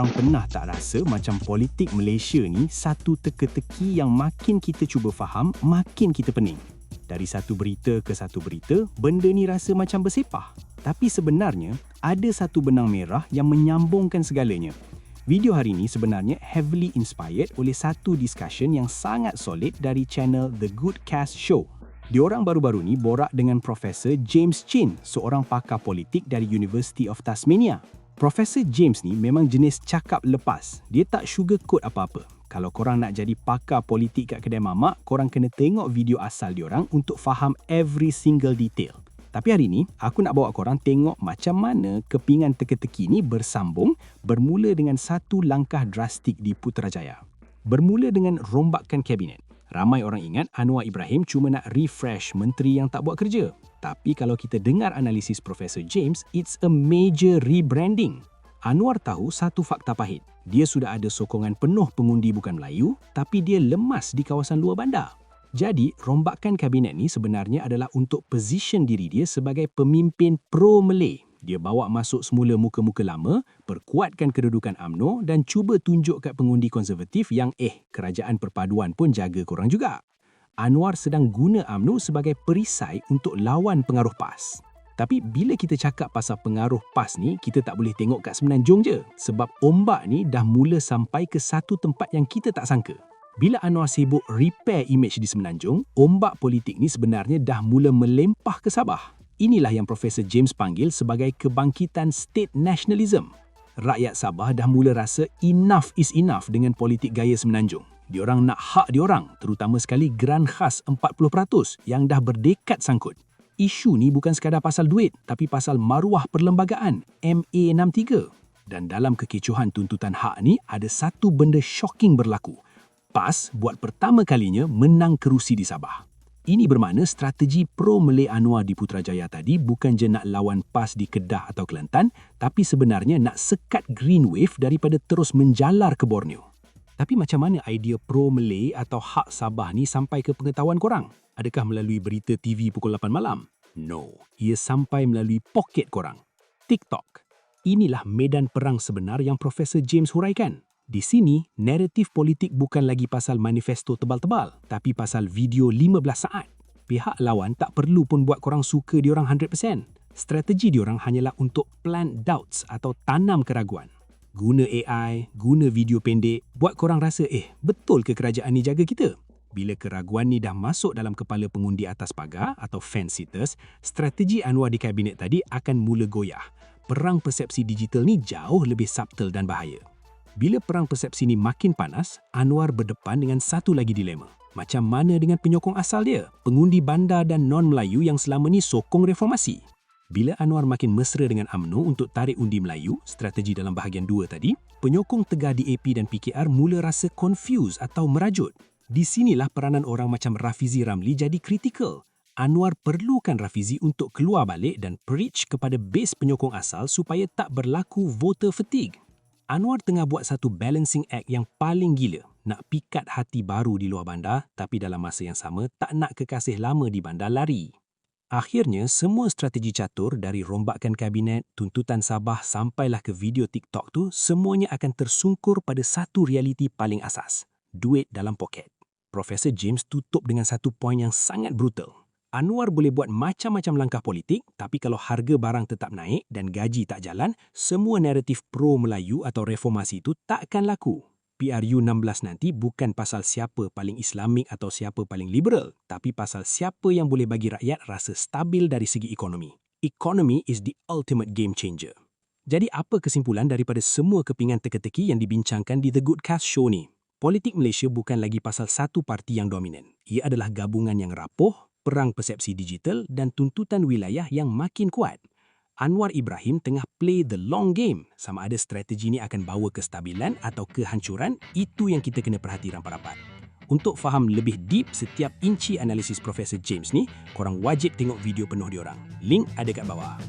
Diorang pernah tak rasa macam politik Malaysia ni satu teka-teki yang makin kita cuba faham, makin kita pening. Dari satu berita ke satu berita, benda ni rasa macam bersepah. Tapi sebenarnya, ada satu benang merah yang menyambungkan segalanya. Video hari ini sebenarnya heavily inspired oleh satu discussion yang sangat solid dari channel The Good Cast Show. Diorang baru-baru ni borak dengan Profesor James Chin, seorang pakar politik dari University of Tasmania. Profesor James ni memang jenis cakap lepas. Dia tak sugarcoat apa-apa. Kalau korang nak jadi pakar politik kat kedai mamak, korang kena tengok video asal diorang untuk faham every single detail. Tapi hari ni, aku nak bawa korang tengok macam mana kepingan teka-teki ni bersambung bermula dengan satu langkah drastik di Putrajaya. Bermula dengan rombakan kabinet. Ramai orang ingat Anwar Ibrahim cuma nak refresh menteri yang tak buat kerja. Tapi kalau kita dengar analisis Profesor James, it's a major rebranding. Anwar tahu satu fakta pahit. Dia sudah ada sokongan penuh pengundi bukan Melayu, tapi dia lemas di kawasan luar bandar. Jadi, rombakan kabinet ni sebenarnya adalah untuk position diri dia sebagai pemimpin pro-Malay dia bawa masuk semula muka-muka lama, perkuatkan kedudukan AMNO dan cuba tunjuk kat pengundi konservatif yang eh, kerajaan perpaduan pun jaga korang juga. Anwar sedang guna AMNO sebagai perisai untuk lawan pengaruh PAS. Tapi bila kita cakap pasal pengaruh PAS ni, kita tak boleh tengok kat Semenanjung je. Sebab ombak ni dah mula sampai ke satu tempat yang kita tak sangka. Bila Anwar sibuk repair image di Semenanjung, ombak politik ni sebenarnya dah mula melempah ke Sabah. Inilah yang Profesor James panggil sebagai kebangkitan state nationalism. Rakyat Sabah dah mula rasa enough is enough dengan politik gaya semenanjung. Diorang nak hak diorang, terutama sekali geran khas 40% yang dah berdekat sangkut. Isu ni bukan sekadar pasal duit, tapi pasal maruah perlembagaan, MA63. Dan dalam kekecohan tuntutan hak ni, ada satu benda shocking berlaku. PAS buat pertama kalinya menang kerusi di Sabah. Ini bermakna strategi pro-Malay Anwar di Putrajaya tadi bukan je nak lawan PAS di Kedah atau Kelantan, tapi sebenarnya nak sekat Green Wave daripada terus menjalar ke Borneo. Tapi macam mana idea pro-Malay atau hak Sabah ni sampai ke pengetahuan korang? Adakah melalui berita TV pukul 8 malam? No, ia sampai melalui poket korang. TikTok. Inilah medan perang sebenar yang Profesor James huraikan. Di sini, naratif politik bukan lagi pasal manifesto tebal-tebal, tapi pasal video 15 saat. Pihak lawan tak perlu pun buat korang suka diorang 100%. Strategi diorang hanyalah untuk plant doubts atau tanam keraguan. Guna AI, guna video pendek, buat korang rasa, eh, betul ke kerajaan ni jaga kita? Bila keraguan ni dah masuk dalam kepala pengundi atas pagar atau fence-sitters, strategi Anwar di kabinet tadi akan mula goyah. Perang persepsi digital ni jauh lebih subtle dan bahaya. Bila perang persepsi ini makin panas, Anwar berdepan dengan satu lagi dilema. Macam mana dengan penyokong asal dia, pengundi bandar dan non-Melayu yang selama ni sokong reformasi? Bila Anwar makin mesra dengan AMNO untuk tarik undi Melayu, strategi dalam bahagian dua tadi, penyokong tegar di AP dan PKR mula rasa confused atau merajut. Di sinilah peranan orang macam Rafizi Ramli jadi kritikal. Anwar perlukan Rafizi untuk keluar balik dan preach kepada base penyokong asal supaya tak berlaku voter fatigue. Anwar tengah buat satu balancing act yang paling gila. Nak pikat hati baru di luar bandar tapi dalam masa yang sama tak nak kekasih lama di bandar lari. Akhirnya, semua strategi catur dari rombakan kabinet, tuntutan Sabah sampailah ke video TikTok tu semuanya akan tersungkur pada satu realiti paling asas. Duit dalam poket. Profesor James tutup dengan satu poin yang sangat brutal. Anwar boleh buat macam-macam langkah politik, tapi kalau harga barang tetap naik dan gaji tak jalan, semua naratif pro-Melayu atau reformasi itu takkan laku. PRU 16 nanti bukan pasal siapa paling Islamik atau siapa paling liberal, tapi pasal siapa yang boleh bagi rakyat rasa stabil dari segi ekonomi. Economy is the ultimate game changer. Jadi apa kesimpulan daripada semua kepingan teka-teki yang dibincangkan di The Good Cast Show ni? Politik Malaysia bukan lagi pasal satu parti yang dominan. Ia adalah gabungan yang rapuh, perang persepsi digital dan tuntutan wilayah yang makin kuat. Anwar Ibrahim tengah play the long game. Sama ada strategi ini akan bawa kestabilan atau kehancuran, itu yang kita kena perhati rapat-rapat. Untuk faham lebih deep setiap inci analisis Profesor James ni, korang wajib tengok video penuh diorang. Link ada kat bawah.